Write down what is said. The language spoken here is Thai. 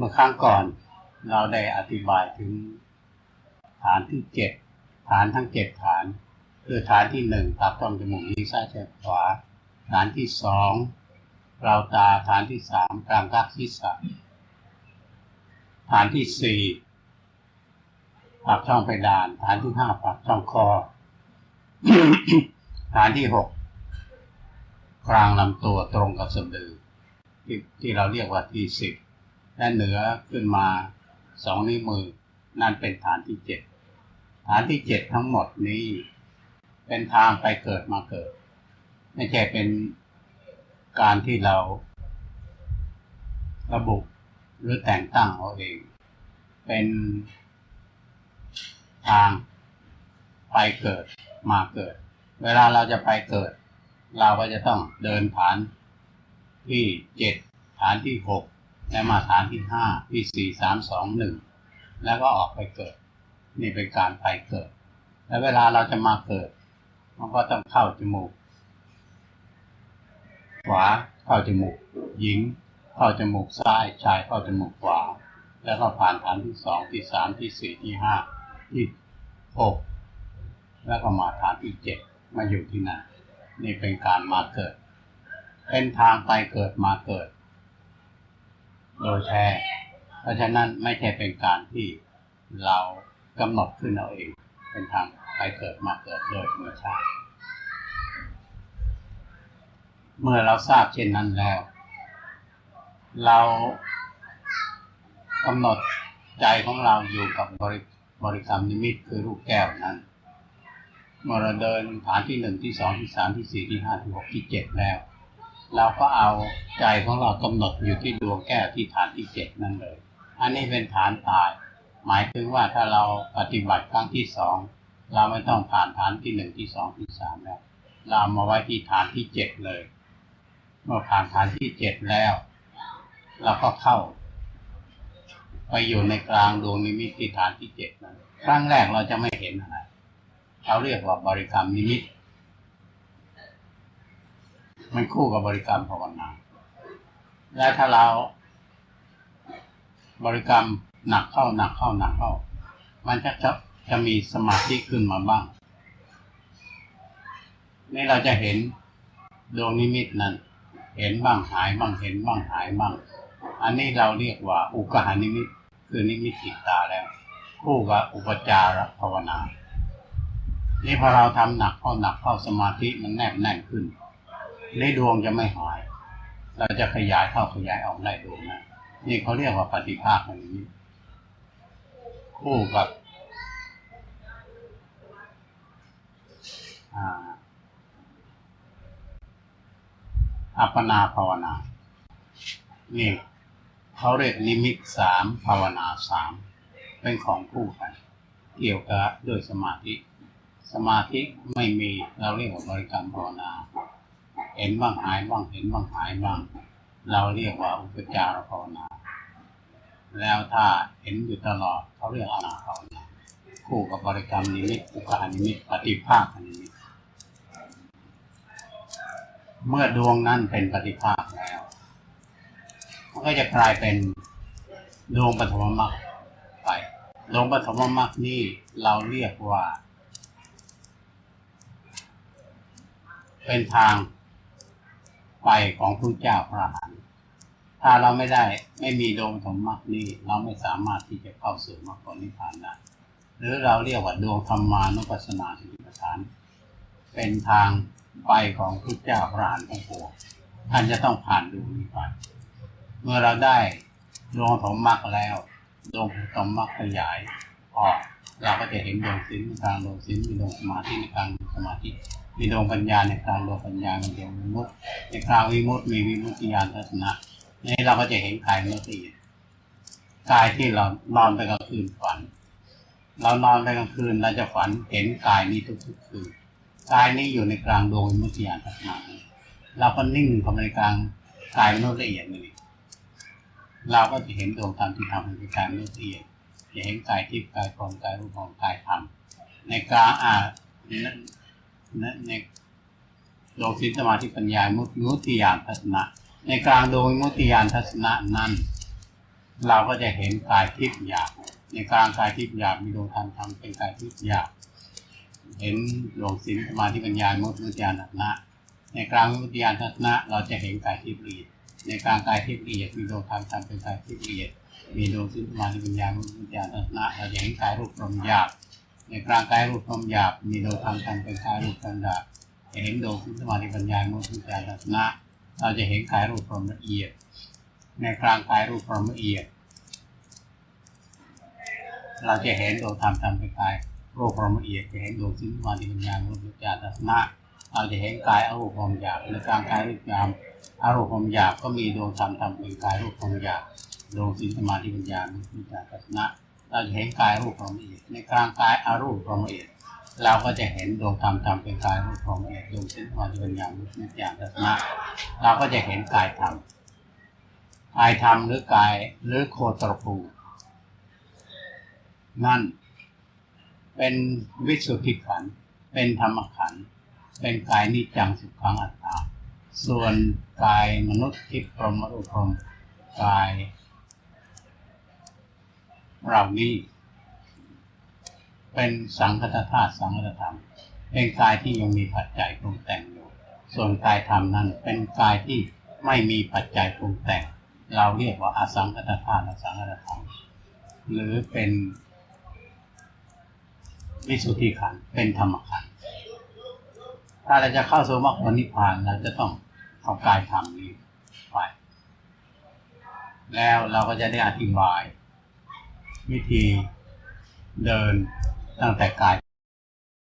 มื่อครั้งก่อนเราได้อธิบายถึงฐานที่เจ็ดฐานทั้งเจ็ดฐาน คือฐานที่หนึ่งปากช่องจมูกลิ้ซ้ายแฉกขวา ฐานที่สองเราตาฐานที่สามกลางกักศีรษะฐานที่สี่ปากช่องเพดาน ฐานที่ห้าปากช่องคอ ฐานที่หกกลางลำตัวตรงกับสะดือที่ที่เราเรียกว่าที่สิบ และเหนือขึ้นมาสองนิ้วมือ นั่นเป็นฐานที่เจ็ดฐานที่เจ็ดทั้งหมดนี้ เป็นทางไปเกิดมาเกิด ไม่ใช่เป็นการที่เรา ระบุหรือแต่งตั้งเอาเอง เป็นทางไปเกิดมาเกิด เวลาเราจะไปเกิด เราก็จะต้องเดินฐานที่เจ็ดฐานที่หก และมาฐานที่ห้าที่สี่สามสองหนึ่งแล้วก็ออกไปเกิด นี่เป็นการไปเกิด และเวลาเราจะมาเกิด มันก็ต้องเข้าจมูก ขวาเข้าจมูก หญิง เข้าจมูกซ้ายชายเข้าจมูกขวา แล้วก็ผ่านฐานที่สองที่สามที่สี่ที่ห้าที่หกแล้วก็มาฐานที่เจ็ดมาอยู่ที่นั่นนี่เป็นการมาเกิด เป็นทางไปเกิดมาเกิด โดยแท้ เพราะฉะนั้นไม่ใช่เป็นการที่เรากำหนดขึ้นเอาเอง เป็นทางไปเกิดมาเกิดโดยธรรมชาติ เมื่อเราทราบเช่นนั้นแล้ว เรากำหนดใจของเราอยู่กับบริบริกรรมนิมิตคือรูปแก้วนั้นเมื่อเราเดินฐานที่หนึ่งที่สองที่สามที่สี่ที่ห้าที่หกที่เจ็ดแล้ว เราก็เอาใจของเรากำหนดอยู่ที่ดวงแก้วที่ฐานที่เจ็ดนั่นเลย อันนี้เป็นฐานตาย หมายถึงว่าถ้าเราปฏิบัติครั้งที่สองเราไม่ต้องผ่านฐานที่หนึ่งที่สองที่สามแล้ว เรามาไว้ที่ฐานที่เจ็ดเลย เมื่อผ่านฐานที่เจ็ดแล้ว เราก็เข้า ไปอยู่ในกลางดวงนิมิตที่ฐานที่เจ็ดนั้นครั้งแรกเราจะไม่เห็นอะไรเขาเรียกว่าบริกรรมนิมิต มันคู่กับบริกรรมภาวนา และถ้าเรา บริกรรมหนักเข้าหนักเข้าหนักเข้า มันจะจะจะมีสมาธิขึ้นมาบ้าง นี่เราจะเห็นดวงนิมิตนั้น เห็นบ้างหายบ้างเห็นบ้างหายบ้าง อันนี้เราเรียกว่า อุกหานิมิต คือนิมิตติดตาแล้ว คู่กับอุปจารภาวนา นี่พอเราทำหนักเข้าหนักเข้าสมาธิมันแนบแน่นขึ้น ในดวงจะไม่หาย เราจะขยายเข้าขยายออกได้ดวงนะนี่เขาเรียกว่าปฏิภาคอย่างนี้ คู่กับอัปปนาภาวนานี่เขาเรียกนิมิตสามภาวนาสามเป็นของคู่กันเกี่ยวกับด้วยสมาธิ สมาธิไม่มีเราเรียกว่าบริกรรมภาวนา เห็นบ้างหายบ้างเห็นบ้างหายบ้าง เราเรียกว่าอุปจารภาวนา แล้วถ้าเห็นอยู่ตลอดเขาเรียกอนาภาวนาคู่กับบริกรรมนิมิตอุกานิมิตปฏิภาคนิมิตเมื่อดวงนั้นเป็นปฏิภาคแล้วมันก็จะกลายเป็นดวงปฐมมรรคไปดวงปฐมมรรคนี่เราเรียกว่า เป็นทาง ไปของพระเจ้าพระอรหันถ้าเราไม่ได้ไม่มีดวงปฐมมรรคนี้ เราไม่สามารถที่จะเข้าสู่มรรคผลนิพพานได้หรือเราเรียกว่าดวงธรรมานุปัสสนาสติปัฏฐาน เป็นทางไปของพระเจ้าพระอรหันทั้งปวงท่านจะต้องผ่านดวงนี้ไปเมื่อเราได้ดวงปฐมมรรคแล้วดวงปฐมมรรคขยายออกเราก็จะเห็นดวงศีลในกลางดวงศีลมีดวงสมาธิในกลางสมาธิ มีดวงปัญญาในกลางดวงปัญญามีดวงวิมุตติในกลางวิมุตติมีวิมุตติญาณทัศนะนี่เราก็จะเห็นกายมุตติกายที่เรานอนไปกลางคืนฝัน เรานอนไปกลางคืนเราจะฝันเห็นกายนี้ทุกๆคืนกายนี้อยู่ในกลางดวงวิมุตติญาณทัศนะเราก็นิ่งเข้าไปในกลางกายมนุษย์ละเอียดนี่เราก็จะเห็นดวงธรรมที่ทำให้กายมนุษย์ละเอียดจะเห็นกายที่กายของกายรูปของกายธรรมในกลางอ่า ในในดวงศีลสมาธิปัญญามุตมุติญาณทัศนะ ในกลางดวงมุติญาณทัศนะนั้น เราก็จะเห็นกายทิพย์หยาบในกลางกายทิพย์หยาบมีดวงธรรมธรรมเป็นกายทิพย์หยาบเห็นดวงศีลสมาธิปัญญามุตติญาณทัศนะ ในกลางมุตติญาณทัศนะ เราจะเห็นกายทิพย์ละเอียดในกลางกายทิพย์ละเอียดมีดวงธรรมธรรมเป็นกายทิพย์ละเอียดมีดวงศีลสมาธิปัญญามุตติญาณทัศนะ เราจะเห็นกายรูปรมหยาบ ในกลางกายรูปพรหมหยาบ มีดวงธรรมธรรมเป็นกายรูปพรหมหยาบเห็นดวงศีลสมาธิปัญญาโมุตติญาณทัศนะเราจะเห็นกายรูปพรหมละเอียด ในกลางกายรูปพรหมละเอียด เราจะเห็นดวงธรรมธรรมเป็นกายรูปพรหมละเอียดจะเห็นดวงสิ้นมาที่ปัญญาโมุตญาทัศนะเราจะเห็นกายอรูปพรหมหยาบในกลางกายรูปหยามอรูปพรหมหยาบก็มีดวงธรรมธรรมเป็นกายรูปพรหมหยาบดวงสิ้นสมาธิปัญญามุตญาทัศนะ เราจะเห็นกายรูปพรหมละเอียดในกลางกายอรูปพรหมละเอียดเราก็จะเห็นดวงธรรมธรรมเป็นกายรูปพรหมละเอียดดวงสิ้นสมาธิปัญญามุตญาทัศนะเราก็จะเห็นกายธรรมกายธรรมหรือกายหรือโคตรภูนั่นเป็นวิสุทธิขัน เป็นธรรมขัน เป็นกายนิจจังสุขังอัตตา ส่วนกายมนุษย์ทิพย์พรหมรูปพรหมกาย เรานี้เป็นสังคตธาตุสังคตธรรม เป็นกายที่ยังมีปัจจัยปรุงแต่งอยู่ ส่วนกายธรรมนั้นเป็นกายที่ไม่มีปัจจัยปรุงแต่ง เราเรียกว่าอสังคตธาตุอสังคตธรรม หรือเป็นวิสุทธิขันเป็นธรรมขันถ้าเราจะเข้าสู่มรรคผลนิพพานเราจะต้องเอากายธรรมนี้ไปแล้วเราก็จะได้อธิบาย วิธีเดินตั้งแต่กาย